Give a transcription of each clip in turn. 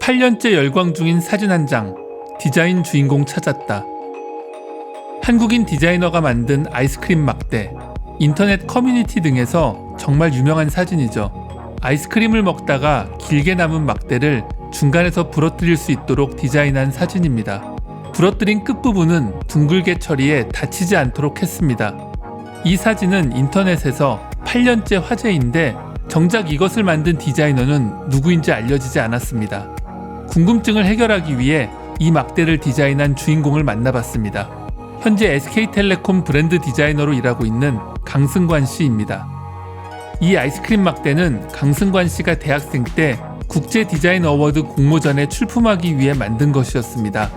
(8년째) 열광 중인 사진 한 장 디자인 주인공 찾았다. 한국인 디자이너가 만든 아이스크림 막대 인터넷 커뮤니티 등에서 정말 유명한 사진이죠. 아이스크림을 먹다가 길게 남은 막대를 중간에서 부러뜨릴 수 있도록 디자인한 사진입니다. 부러뜨린 끝부분은 둥글게 처리해 다치지 않도록 했습니다. 이 사진은 인터넷에서 8년째 화제인데 정작 이것을 만든 디자이너는 누구인지 알려지지 않았습니다. 궁금증을 해결하기 위해 이 막대를 디자인한 주인공을 만나봤습니다. 현재 SK텔레콤 브랜드 디자이너로 일하고 있는 강승관 씨입니다. 이 아이스크림 막대는 강승관 씨가 대학생 때 국제 디자인 어워드 공모전에 출품하기 위해 만든 것이었습니다.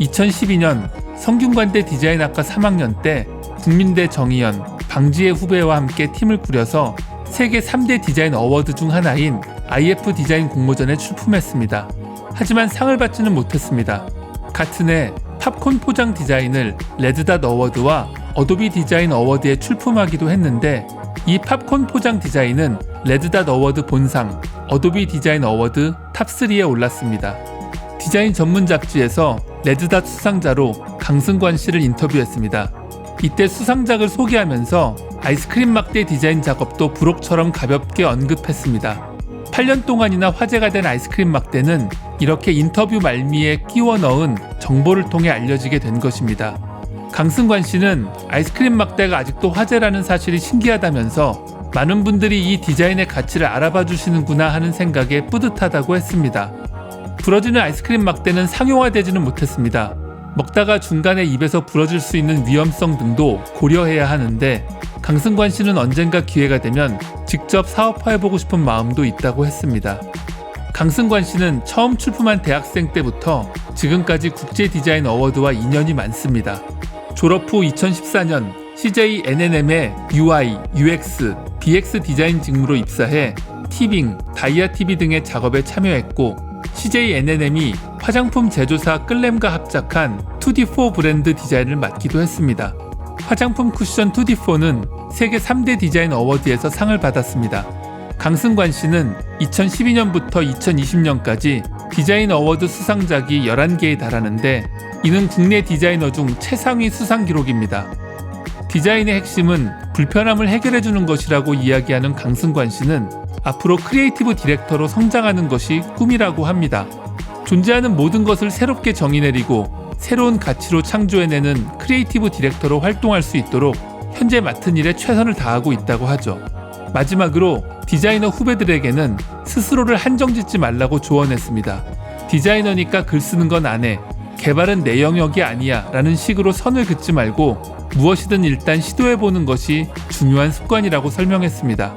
2012년 성균관대 디자인학과 3학년 때 국민대 정의연, 방지혜 후배와 함께 팀을 꾸려서 세계 3대 디자인 어워드 중 하나인 IF 디자인 공모전에 출품했습니다. 하지만 상을 받지는 못했습니다. 같은 해 팝콘 포장 디자인을 레드닷 어워드와 어도비 디자인 어워드에 출품하기도 했는데 이 팝콘 포장 디자인은 레드닷 어워드 본상, 어도비 디자인 어워드 탑3에 올랐습니다. 디자인 전문 잡지에서 레드닷 수상자로 강승관 씨를 인터뷰했습니다. 이때 수상작을 소개하면서 아이스크림 막대 디자인 작업도 부록처럼 가볍게 언급했습니다. 8년 동안이나 화제가 된 아이스크림 막대는 이렇게 인터뷰 말미에 끼워 넣은 정보를 통해 알려지게 된 것입니다. 강승관 씨는 아이스크림 막대가 아직도 화제라는 사실이 신기하다면서 많은 분들이 이 디자인의 가치를 알아봐 주시는구나 하는 생각에 뿌듯하다고 했습니다. 부러지는 아이스크림 막대는 상용화되지는 못했습니다. 먹다가 중간에 입에서 부러질 수 있는 위험성 등도 고려해야 하는데 강승관 씨는 언젠가 기회가 되면 직접 사업화해보고 싶은 마음도 있다고 했습니다. 강승관 씨는 처음 출품한 대학생 때부터 지금까지 국제 디자인 어워드와 인연이 많습니다. 졸업 후 2014년 CJ NNM의 UI, UX, BX 디자인 직무로 입사해 티빙, 다이아 TV 등의 작업에 참여했고 CJ NNM이 화장품 제조사 끌렘과 합작한 2D4 브랜드 디자인을 맡기도 했습니다. 화장품 쿠션 2D4는 세계 3대 디자인 어워드에서 상을 받았습니다. 강승관 씨는 2012년부터 2020년까지 디자인 어워드 수상작이 11개에 달하는데 이는 국내 디자이너 중 최상위 수상 기록입니다. 디자인의 핵심은 불편함을 해결해주는 것이라고 이야기하는 강승관 씨는 앞으로 크리에이티브 디렉터로 성장하는 것이 꿈이라고 합니다. 존재하는 모든 것을 새롭게 정의내리고 새로운 가치로 창조해내는 크리에이티브 디렉터로 활동할 수 있도록 현재 맡은 일에 최선을 다하고 있다고 하죠. 마지막으로 디자이너 후배들에게는 스스로를 한정짓지 말라고 조언했습니다. 디자이너니까 글 쓰는 건 안 해. 개발은 내 영역이 아니야. 라는 식으로 선을 긋지 말고 무엇이든 일단 시도해보는 것이 중요한 습관이라고 설명했습니다.